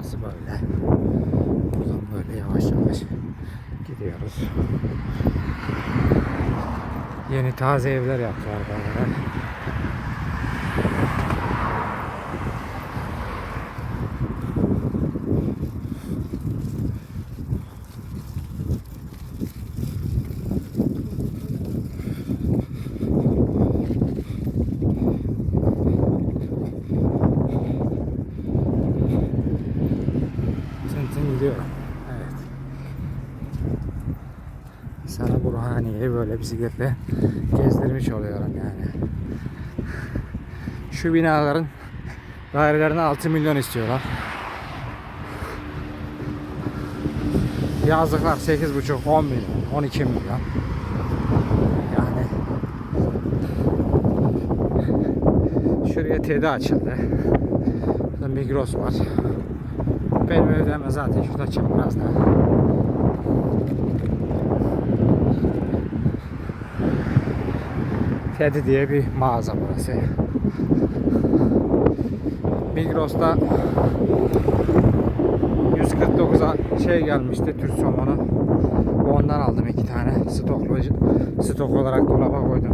Burası böyle. Buradan böyle yavaş yavaş gidiyoruz. Yeni taze evler yaptılar böyle. Evet. Sana Burhaniye'yi böyle bisikletle gezdirmiş oluyorum yani. Şu binaların dairelerine 6 milyon istiyorlar. Yazlıklar 8,5 10 milyon 12 milyon. Yani şuraya TED açıldı. Migros var. Benim ödeme zaten şurada çapraz da. Teddy diye bir mağaza burası. Migros'ta 149'a şey gelmişti Türk somonu. Ondan aldım iki tane stoklu, stok olarak dolaba koydum.